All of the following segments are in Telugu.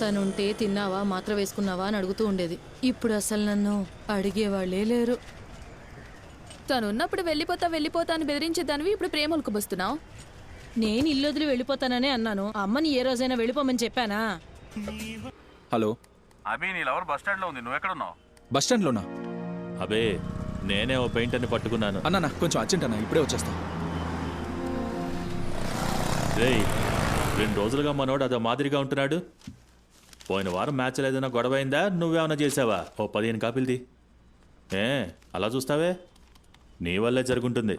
తనుంటే తిన్నావా మాత్ర వేసుకున్నావా అని అడుగుతూ ఉండేది. ఇప్పుడు అసలు నన్ను అడిగేవాళ్ళే లేరు. తను ఉన్నప్పుడు వెళ్ళిపోతా వెళ్ళిపోతా అని బెదిరించేదానివి ఇప్పుడు ప్రేమలకు బస్తున్నావు నేను ఇల్లు వదిలి వెళ్ళిపోతాననే అన్నాను. అమ్మని ఏ రోజైనా వెళ్ళిపోమని చెప్పానా? హలో. అభి నీ లవర్ బస్ స్టాండ్లో ఉంది. నువ్వు ఎక్కడున్నావు బస్ స్టాండ్లోనా? అబే నేనే ఓ పెయింటర్ని పట్టుకున్నాను. అన్నా కొంచెం అర్జెంట్ అన్న. ఇప్పుడే వచ్చేస్తా. రేయ్ రెండు రోజులుగా మనోడు అదో మాదిరిగా ఉంటున్నాడు. పోయిన వారం మ్యాచ్లో ఏదైనా గొడవ అయిందా నువ్వేమైనా చేసావా ఓ పదిహేను కాపీలది. ఏ అలా చూస్తావే? నీ వల్లే జరుగుంటుంది.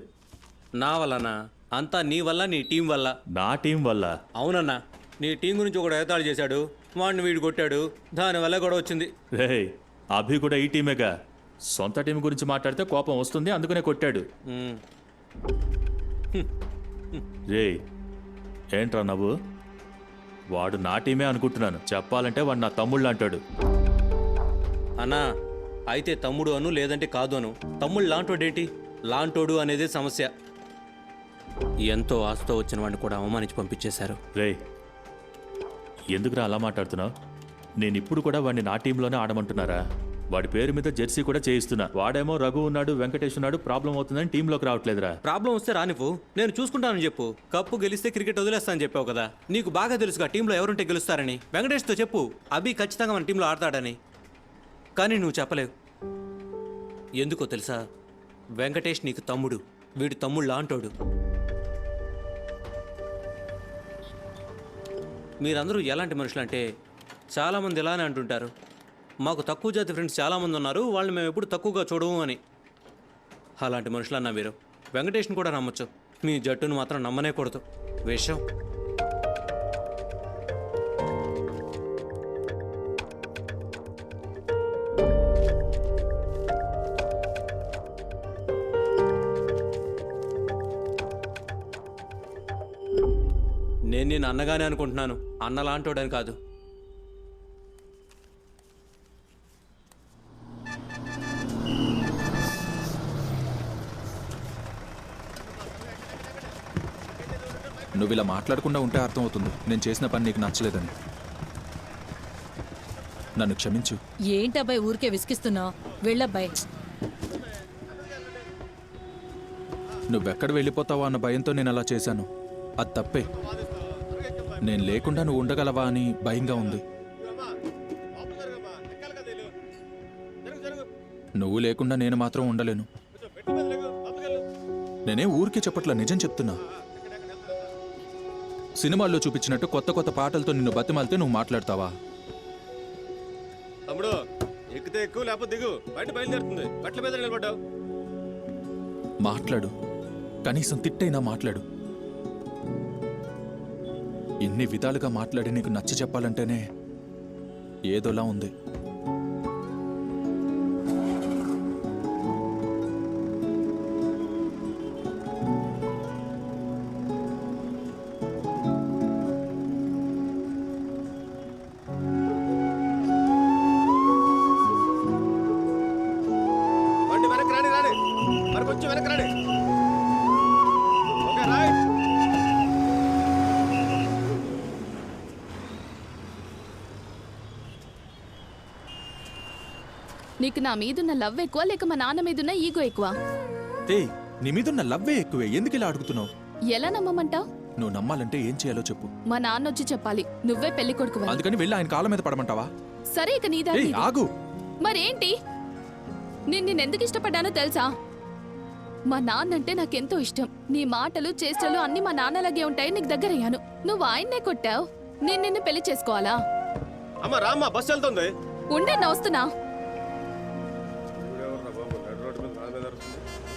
నా వల్లనా? అంతా నీ వల్ల నీ టీం వల్ల? నా టీం వల్ల? అవునన్నా. నీ టీం గురించి ఒకడు ఏతాడు చేశాడు. వాడిని వీడు కొట్టాడు. దానివల్ల గొడవ వచ్చింది. రేయ్ అభి కూడా ఈ టీమేగా? సొంత టీం గురించి మాట్లాడితే కోపం వస్తుంది అందుకనే కొట్టాడు. రేయ్ ఏంట్రా నవ్వు? వాడు నా టీమే అనుకుంటున్నాను. చెప్పాలంటే వాడు నా తమ్ముళ్ళు అంటాడు. అన్నా అయితే తమ్ముడు అను లేదంటే కాదు అను. తమ్ముడు లాంటోడేంటి? లాంటోడు అనేది సమస్య. ఎంతో ఆశతో వచ్చిన వాడిని కూడా అవమానించి పంపించేశారు. రేయ్ ఎందుకురా అలా మాట్లాడుతున్నావు? నేను ఇప్పుడు కూడా వాడిని నా టీంలోనే ఆడమంటున్నారా? వాడి పేరు మీద జెర్సీ కూడా చేయిస్తున్నా. వాడేమో రఘు ఉన్నాడు వెంకటేష్ ఉన్నాడు ప్రాబ్లం అవుతుందని టీంలోకి రావట్లేదురా. ప్రాబ్లం వస్తే రానివ్వు నేను చూసుకుంటానని చెప్పు. కప్పు గెలిస్తే క్రికెట్ వదిలేస్తానని చెప్పావు కదా. నీకు బాగా తెలుసుగా టీంలో ఎవరుంటే గెలుస్తారని. వెంకటేష్తో చెప్పు. అభి ఖచ్చితంగా మన టీంలో ఆడతాడని. కానీ నువ్వు చెప్పలేవు. ఎందుకో తెలుసా? వెంకటేష్ నీకు తమ్ముడు. వీడు తమ్ముడు లాంటోడు. మీరందరూ ఎలాంటి మనుషులు అంటే చాలామంది ఇలానే అంటుంటారు. మాకు తక్కువ జాతి ఫ్రెండ్స్ చాలామంది ఉన్నారు వాళ్ళని మేము ఎప్పుడు తక్కువగా చూడము అని. అలాంటి మనుషులన్నా మీరు. వెంకటేష్ని కూడా నమ్మొచ్చు. మీ జట్టును మాత్రం నమ్మనేకూడదు. విషయం నేను నేను అన్నగానే అనుకుంటున్నాను. అన్నలాంటోడని కాదు. నువ్వు ఇలా మాట్లాడకుండా ఉంటే అర్థమవుతుంది. నేను చేసిన పని నీకు నచ్చలేదని. నన్ను క్షమించు. ఏంటబ్బాయి ఊరికే విసిగిస్తున్నావు వెళ్ళబ్బాయి. నువ్వెక్కడ వెళ్ళిపోతావా అన్న భయంతో నేను అలా చేశాను. అది తప్పే. నేను లేకుండా నువ్వు ఉండగలవా అని భయంగా ఉంది. నువ్వు లేకుండా నేను మాత్రం ఉండలేను. నేనే ఊరికే చెప్పట్లా నిజం చెప్తున్నా. సినిమాల్లో చూపించినట్టు కొత్త కొత్త పాటలతో నిన్ను బతిమాలితే నువ్వు మాట్లాడతావా? తమ్ముడు ఎక్కితే ఎక్కువ లేకపోతే దిగు. బయట బయలుదేరుతుంది. బట్టల మీద నిలబడ్డావు. మాట్లాడు. కనీసం తిట్టైనా మాట్లాడు. ఎన్ని విధాలుగా మాట్లాడి నీకు నచ్చ చెప్పాలంటేనే ఏదోలా ఉంది. నీకు నా మీదున్న లవ్ ఎక్కువ లేక మా నాన్న మీదున్న ఈగో ఎక్కువ? ఏయ్ నీ మీదున్న లవ్వే ఎక్కువే. ఎందుకు ఇలా అడుగుతున్నావు? ఎలా నమ్మమంటావు? నువ్వు నమ్మాలంటే ఏం చేయాలో చెప్పు. మా నాన్న వచ్చి చెప్పాలి నువ్వే పెళ్ళి కొడుకు అందుకని వెళ్ళి ఆయన కాళ్ళ మీద పడమంటావా? సరే ఇక నీదా ఏయ్ ఆగు. మరేంటి? నేను నిన్నెందుకు ఇష్టపడ్డానో తెలుసా? మా నాన్నంటే నాకెంతో ఇష్టం. నీ మాటలు చేష్టలు అన్ని మా నాన్నలాగే ఉంటాయి నీకు దగ్గరయ్యాను. నువ్వు ఆయన్నే కొట్టావు. నేను నిన్ను పెళ్ళి చేసుకోవాలా? అమ్మ రామ్మ బస్ వెళ్తుంది. ఉండే నా వస్తున్నా.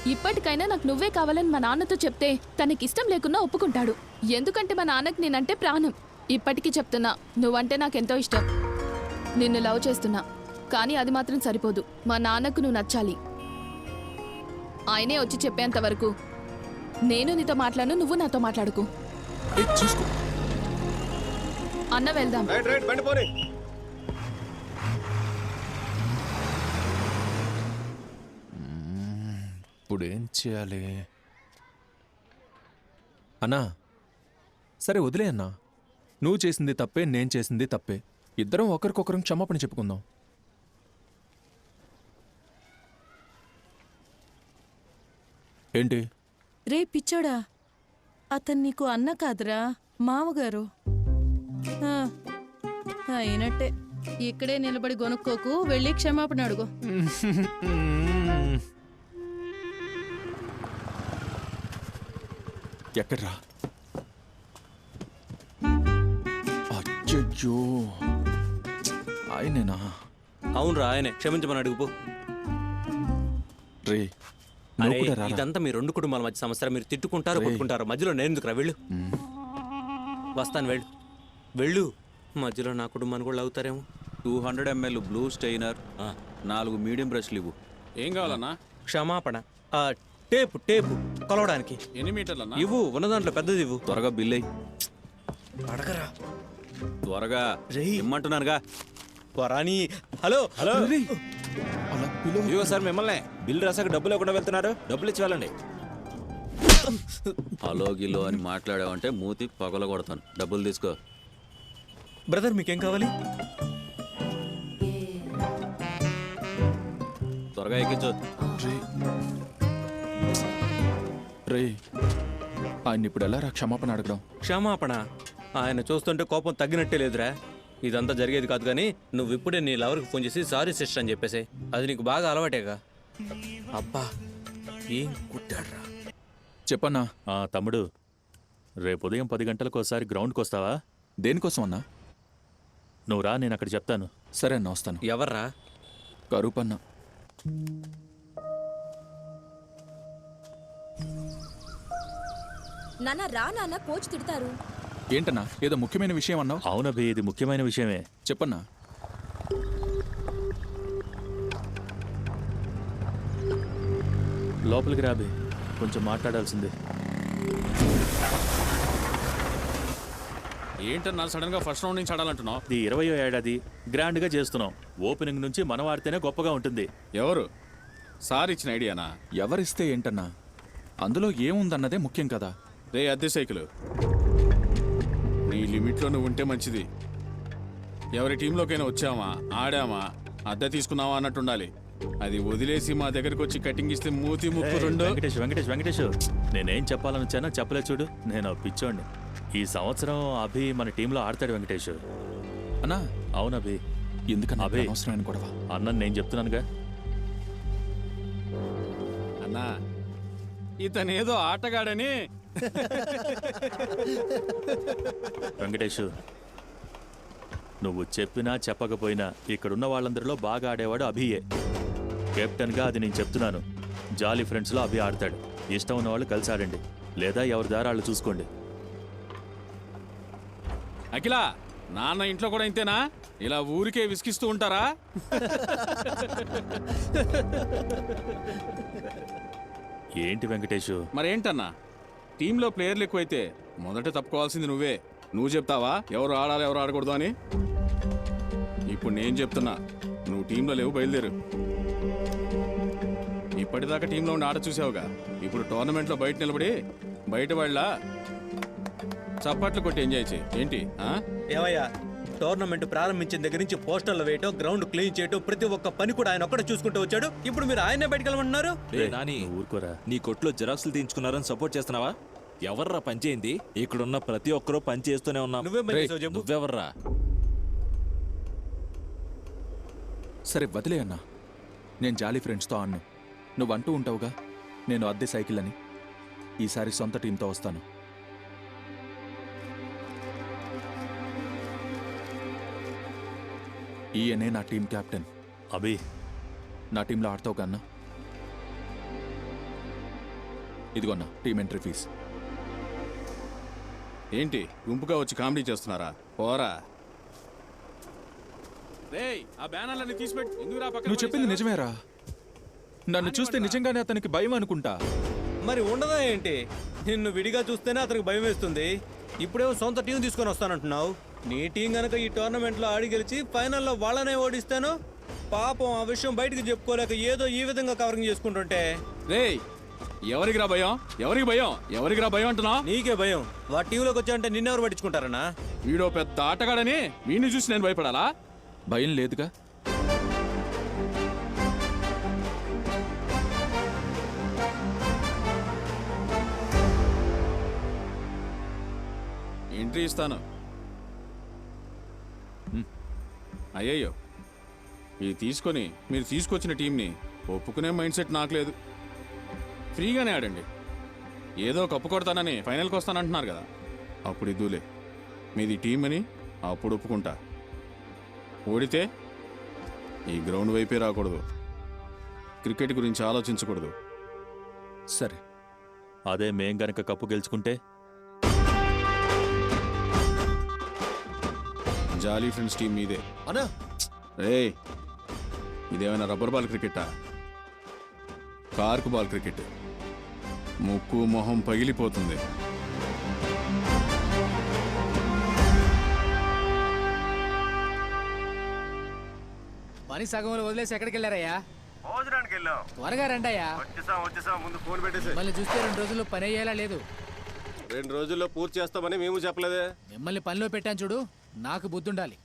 ఇప్పటికైనా నాకు నువ్వే కావాలని మా నాన్నతో చెప్తే తనకి ఇష్టం లేకున్నా ఒప్పుకుంటాడు. ఎందుకంటే మా నాన్నకి నేనంటే ప్రాణం. ఇప్పటికీ చెప్తున్నా నువ్వంటే నాకెంతో ఇష్టం. నిన్ను లవ్ చేస్తున్నా. కానీ అది మాత్రం సరిపోదు. మా నాన్నకు నువ్వు నచ్చాలి. ఆయనే వచ్చి చెప్పేంత వరకు నేను నీతో మాట్లాడను నువ్వు నాతో మాట్లాడుకు. అన్న వెళ్దాం. ఇప్పుడు ఏం చేయాలి? అన్నా సరే వదిలే అన్నా. నువ్వు చేసింది తప్పే నేను చేసింది తప్పే. ఇద్దరం ఒకరికొకరం క్షమాపణ చెప్పుకుందాం. ఏంటి? రే పిచ్చోడా అతను నీకు అన్న కాదురా మామగారు. ఆ, అయినట్టే. ఇక్కడే నిలబడి గొనుక్కోకు వెళ్ళి క్షమాపణ అడుగు. ఎక్కడ్రా? అచ్చయ్యో. ఆయనేనా? అవునరా ఆయనే. క్షమించమని అడుగుపో రే నువ్వు అరే, కూడా రారా. ఇదంతా మీ రెండు కుటుంబాల మధ్య సమస్య మీరు తిట్టుకుంటారు కొట్టుకుంటారు? మధ్యలో నేను ఎందుకురా? వెళ్ళు. వస్తాను వెళ్ళు. వెళ్ళు. మధ్యలో నా కుటుంబాన్ని కూడా అవుతారేమో two hundred ML blue stainer. నాలుగు మీడియం బ్రష్లు ఇవ్వు. ఏం కావాలన్నా? క్షమాపణ. ఆ, టేపు టేపు. కొలవడానికి. ఎన్ని మీటర్లన్నా? ఇవ్వు ఉన్న దాంట్లో పెద్దది ఇవ్వు. త్వరగా బిల్ అయ్యి అడగరా. త్వరగా. రేయ్. ఇమ్మంటున్నానుగా. వరాని హలో. హలో. అలా పిలువ. ఇదిగో సార్ మిమ్మల్ని. బిల్ రాసాక డబ్బులు లేకుండా వెళ్తున్నారు. డబ్బులు ఇచ్చి వెళ్ళండి. హలో గిలో అని మాట్లాడావంటే మూతి పగల కొడతాను. డబ్బులు తీసుకో. బ్రదర్ మీకేం కావాలి? త్వరగా ఎక్కించు. రే ఆయన ఇప్పుడు ఎలా రా క్షమాపణ అడగడం? క్షమాపణ? ఆయన చూస్తుంటే కోపం తగ్గినట్టే లేదురా. ఇదంతా జరిగేది కాదు కానీ నువ్వు ఇప్పుడే నీ లవర్కి ఫోన్ చేసి సారీ సిస్టర్ అని చెప్పేసి. అది నీకు బాగా అలవాటేగా. అబ్బా ఏం కుట్టాడ్రా? చెప్పన్నా. ఆ తమ్ముడు రేపు ఉదయం పది గంటలకు ఒకసారి గ్రౌండ్కి వస్తావా? దేనికోసం అన్నా నువ్వు రా నేను అక్కడ చెప్తాను. సరే అన్న వస్తాను. ఎవర్రా? కరూపన్న. నాన్న రా నాన్న కోచ్ తిడతారు. ఏంటన్నా ఏదో ముఖ్యమైన విషయం అన్నావు? అవునభి ఇది ముఖ్యమైన విషయమే. చెప్పన్నా. లోపలికి రాబి కొంచెం మాట్లాడాల్సిందే. ఏంటన్నా సడన్గా ఫస్ట్ రౌండ్ నుంచి ఆడాలంటున్నావు? ఇది ఇరవయో ఏడాది గ్రాండ్గా చేస్తున్నాం. ఓపెనింగ్ నుంచి మనం ఆడితేనే గొప్పగా ఉంటుంది. ఎవరు? సార్ ఇచ్చిన ఐడియానా? ఎవరిస్తే ఏంటన్నా? అందులో ఏముందన్నదే ముఖ్యం కదా. రే అద్దె సైకిల్. నీ లిమిట్లో నువ్వు ఉంటే మంచిది. ఎవరి టీంలోకైనా వచ్చామా ఆడామా అద్దె తీసుకున్నావా అన్నట్టు ఉండాలి అది వదిలేసి మా దగ్గరికి వచ్చి కటింగ్ ఇస్తే మూతి ముక్కు రెండు. వెంకటేష్ వెంకటేష్ వెంకటేష్ నేనేం చెప్పాలని వచ్చానో చెప్పలే చూడు. నేను పిచ్చోండి ఈ సంవత్సరం అభి మన టీంలో ఆడతాడు వెంకటేష్. అన్నా? అవును అభి. ఎందుకన్నా అబే. అనవసరమైన గొడవ? అన్నని నేను చెప్తున్నానుగా. అన్నా ఇతనేదో ఆటగాడని వెంకటేష్ నువ్వు చెప్పినా చెప్పకపోయినా ఇక్కడున్న వాళ్ళందరిలో బాగా ఆడేవాడు అభియే. కెప్టెన్గా అది నేను చెప్తున్నాను. జాలీ ఫ్రెండ్స్లో అభి ఆడతాడు. ఇష్టం ఉన్న వాళ్ళు కలిసి ఆడండి లేదా ఎవరి దారి వాళ్ళు చూసుకోండి. అఖిల నాన్న ఇంట్లో కూడా ఇంతేనా? ఇలా ఊరికే విసిగిస్తూ ఉంటారా? ఏంటి వెంకటేష్? మరేంటన్నా? టీంలో ప్లేయర్లు ఎక్కువైతే మొదట తప్పుకోవాల్సింది నువ్వే. నువ్వు చెప్తావా? ఎవరు ఆడాలి ఎవరు ఆడకూడదు అని? ఇప్పుడు నేను చెప్తున్నా. నువ్వు టీంలో లేవు బయలుదేరు. ఇప్పటిదాకా టీంలో ఉండి ఆట చూసావుగా. ఇప్పుడు టోర్నమెంట్లో బయట నిలబడి బయట వాళ్ళ చప్పట్లు కొట్టి ఎంజాయ్ చేయి. ఏంటి ఏమయ్యా? టోర్నమెంట్ ప్రారంభించిన దగ్గర నుంచి పోస్టర్లు వేయటం గ్రౌండ్ క్లీన్ చేయటం ప్రతి ఒక్క పని కూడా ఆయన ఒక్కడే చూసుకుంటూ వచ్చాడు. ఇప్పుడు మీరు ఆయనే బయటకు వెళ్ళమంటున్నారు? రే నాని నువ్వు ఊరుకోరా. నీ కొట్లో జిరాక్సులు తీయించుకున్నారని సపోర్ట్ చేస్తున్నావా? ఎవర్రా పని చేయింది? ఇక్కడున్న ప్రతి ఒక్కరూ పని చేస్తూనే ఉన్నాం. నువ్వే పని చేసావు చెప్పు. నువ్వెవర్రా? సరే వదిలే అన్నా. నేను జాలీ ఫ్రెండ్స్తో ఆడను నువ్వు అంటూ ఉంటావుగా. నేను అద్దె సైకిల్ అని. ఈసారి సొంత టీంతో వస్తాను. ఈయనే నా టీం కెప్టెన్ అభి. నా టీంలో ఆడతావు కన్నా. ఇదిగోన్నా టీం ఎంట్రీ ఫీజ్. ఏంటి గుంపుగా వచ్చి కామెడీ చేస్తున్నారా? పోరా. నువ్వు చెప్పింది? నిజమేరా? నన్ను చూస్తే నిజంగానే అతనికి భయం అనుకుంటా. మరి ఉండదా ఏంటి? నిన్ను విడిగా చూస్తేనే అతనికి భయం వేస్తుంది. ఇప్పుడేమో సొంత టీం తీసుకొని వస్తానంటున్నావు. నీ టీం గనక ఈ టోర్నమెంట్లో ఆడి గెలిచి ఫైనల్లో వాళ్ళనే ఓడిస్తాను పాపం ఆ విషయం బయటికి చెప్పుకోలేక ఏదో ఈ విధంగా కవరింగ్ చేసుకుంటుంటే. రేయ్ ఎవరికి రా భయం? ఎవరికి భయం? ఎవరికి రా భయం అంటున్నా నీకే భయం. వాడు టీంలోకి వచ్చా అంటే నిన్నెవరు పట్టించుకుంటారన్నా? వీడో పెద్ద ఆటగాడని వీడిని చూసి నేను భయపడాలా? భయం లేదుగా. ఎంట్రీ ఇస్తాను. అయ్యయ్యో. ఇది తీసుకొని మీరు తీసుకొచ్చిన టీంని ఒప్పుకునే మైండ్ సెట్ నాకు లేదు ఫ్రీగానే ఆడండి. ఏదో కప్పు కొడతానని ఫైనల్కి వస్తానంటున్నారు కదా. అప్పుడు ఇద్దులే. మీది టీం అని అప్పుడు ఒప్పుకుంటా. ఓడితే ఈ గ్రౌండ్ వైపే రాకూడదు. క్రికెట్ గురించి ఆలోచించకూడదు. సరే. అదే మేం గనక కప్పు గెలుచుకుంటే జాలీ ఫ్రెండ్స్ టీం మీదే. అన్నా! రే ఇదేమైనా రబ్బర్ బాల్ క్రికెటా కార్క్ బాల్ క్రికెట్ ముక్కు మొహం పగిలిపోతుంది. పని సగంలో వదిలేసి ఎక్కడికి వెళ్ళారయ్యా? భోజనానికి వెళ్ళాం. త్వరగా రండయ్యా. వచ్చేసాం వచ్చేసాం. ముందు ఫోన్ పెట్టేసి మిమ్మల్ని చూస్తే రెండు రోజుల్లో పని అయ్యేలా లేదు. రెండు రోజుల్లో పూర్తి చేస్తామని మేము చెప్పలేదే. మిమ్మల్ని పనిలో పెట్టాను చూడు. నాకు బుద్ధి ఉండాలి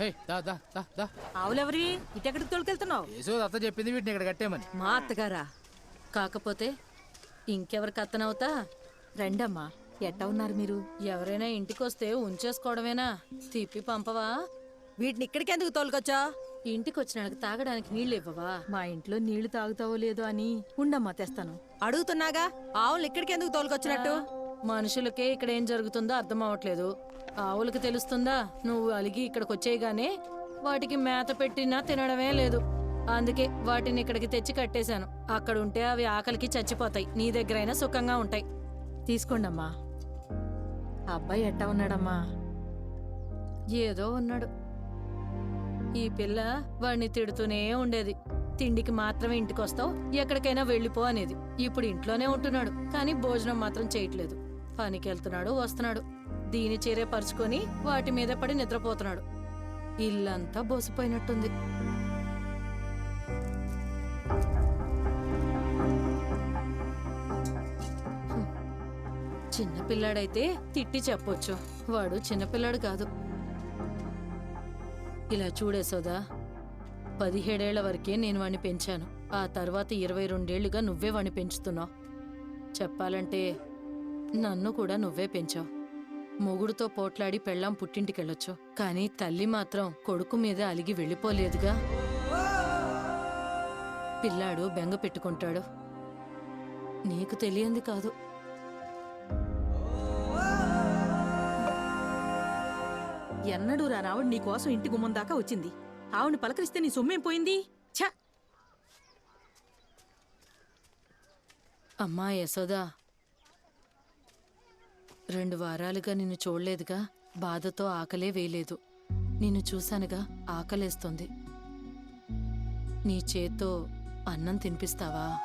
హే దా దా దా దా. ఆవులెవరి? ఇటెక్కడికి తోలుకెళ్తున్నావు? యశోద అత్త చెప్పింది వీటిని ఇక్కడ కట్టేమని మా అత్తగారా? కాకపోతే ఇంకెవరికి అత్తనవుతా? రండమ్మా ఎట్టా ఉన్నారు మీరు? ఎవరైనా ఇంటికొస్తే ఉంచేసుకోవడమేనా? తిప్పి పంపవా? వీటిని ఇక్కడికి ఎందుకు తోలుకొచ్చా? ఇంటికి వచ్చిన వాళ్ళకి తాగడానికి నీళ్ళు ఇవ్వవా మా ఇంట్లో నీళ్ళు తాగుతావో లేదో అని ఉండమ్మా తెస్తాను. అడుగుతున్నాగా ఆవులు ఇక్కడికి ఎందుకు తోలుకొచ్చినట్టు? మనుషులకే ఇక్కడ ఏం జరుగుతుందో అర్థం అవ్వట్లేదు. ఆవులకు తెలుస్తుందా? నువ్వు అలిగి ఇక్కడికి వచ్చేయగానే వాటికి మేత పెట్టినా తినడమే లేదు. అందుకే వాటిని ఇక్కడికి తెచ్చి కట్టేశాను. అక్కడ ఉంటే అవి ఆకలికి చచ్చిపోతాయి. నీ దగ్గరైనా సుఖంగా ఉంటాయి. తీసుకోండమ్మా. అబ్బాయి ఎట్టా ఉన్నాడమ్మా? ఏదో ఉన్నాడు. ఈ పిల్ల వాడిని తిడుతూనే ఉండేది. తిండికి మాత్రమే ఇంటికి వస్తావు ఎక్కడికైనా వెళ్ళిపో అనేది. ఇప్పుడు ఇంట్లోనే ఉంటున్నాడు కానీ భోజనం మాత్రం చేయట్లేదు. పనికి వెళ్తున్నాడు వస్తున్నాడు. దీని చీరే పరుచుకొని వాటి మీద పడి నిద్రపోతున్నాడు. ఇల్లంతా బోసిపోయినట్టుంది. చిన్నపిల్లాడైతే తిట్టి చెప్పొచ్చు. వాడు చిన్నపిల్లాడు కాదు. ఇలా చూడేసోదా పదిహేడేళ్ళ వరకే నేను వాణ్ణి పెంచాను. ఆ తర్వాత ఇరవై రెండేళ్ళుగా నువ్వే వాణ్ణి పెంచుతున్నావు. చెప్పాలంటే నన్ను కూడా నువ్వే పెంచావు. మొగుడుతో పోట్లాడి పెళ్ళాం పుట్టింటికెళ్ళొచ్చు. కానీ తల్లి మాత్రం కొడుకు మీద అలిగి వెళ్ళిపోలేదుగా. పిల్లాడు బెంగ పెట్టుకుంటాడు. నీకు తెలియంది కాదు. ఎన్నడూ రానావిడ నీ కోసం ఇంటి గుమ్మం దాకా వచ్చింది. ఆవిడని పలకరిస్తే నీ సొమ్మేం పోయింది? ఛ! అమ్మా యశోదా రెండు వారాలుగా నిన్ను చూడలేదుగా. బాధతో ఆకలే వేయలేదు. నిన్ను చూశానుగా ఆకలేస్తుంది. నీ చేత్తో అన్నం తినిపిస్తావా?